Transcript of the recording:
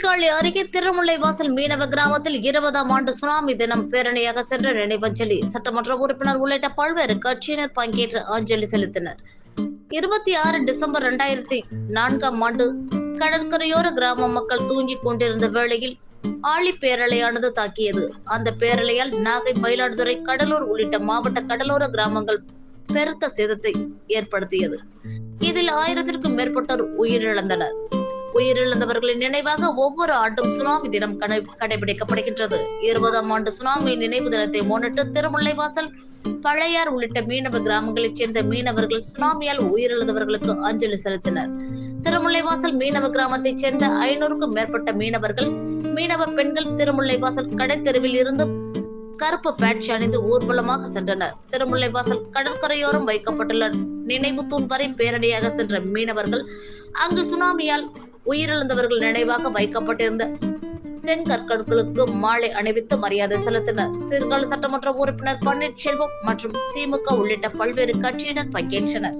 சீர்காழி அருகே திருமுல்லைவாசல் மீனவ கிராமத்தில் இருபதாம் ஆண்டு சுனாமி தினம் பேரணியாக சென்ற நினைவஞ்சலி. சட்டமன்ற உறுப்பினர் உள்ளிட்ட பல்வேறு கட்சியினர் பங்கேற்று அஞ்சலி செலுத்தினர். இருபத்தி ஆறு டிசம்பர் இரண்டாயிரத்தி நான்காம் ஆண்டு கடற்கரையோர கிராம மக்கள் தூங்கிக் கொண்டிருந்த வேளையில் ஆழி பேரலையானது தாக்கியது. அந்த பேரலையால் நாகை மயிலாடுதுறை கடலூர் உள்ளிட்ட மாவட்ட கடலோர கிராமங்கள் பெருத்த சேதத்தை ஏற்படுத்தியது. இதில் ஆயிரத்திற்கும் மேற்பட்டோர் உயிரிழந்தனர். உயிரிழந்தவர்களின் நினைவாக ஒவ்வொரு ஆண்டும் சுனாமி தினம் கடை- கடைபிடிக்கப்படுகின்றது. இருபதாம் ஆண்டு சுனாமி நினைவு தினத்தை முன்னிட்டு திருமுல்லைவாசல் பழையார் உள்ளிட்ட மீனவ கிராமங்களைச் சேர்ந்த மீனவர்கள் சுனாமியால் உயிரிழந்தவர்களுக்கு அஞ்சலி செலுத்தினர். திருமுல்லைவாசல் மீனவ கிராமத்தைச் சேர்ந்த ஐநூறுக்கும் மேற்பட்ட மீனவர்கள் மீனவ பெண்கள் திருமுல்லைவாசல் கடைத்தெருவில் இருந்து கருப்பு பேட்ச் அணிந்து ஊர்வலமாக சென்றனர். திருமுல்லைவாசல் கடற்கரையோரம் வைக்கப்பட்டுள்ள நினைவு தூண் வரை பேரணியாக சென்ற மீனவர்கள் அங்கு சுனாமியால் உயிரிழந்தவர்கள் நினைவாக வைக்கப்பட்டிருந்த செங்கற்களுக்கு மாலை அணிவித்து மரியாதை செலுத்தினர். சீர்காழி சட்டமன்ற உறுப்பினர் பன்னீர்செல்வம் மற்றும் திமுக உள்ளிட்ட பல்வேறு கட்சியினர் பங்கேற்றனர்.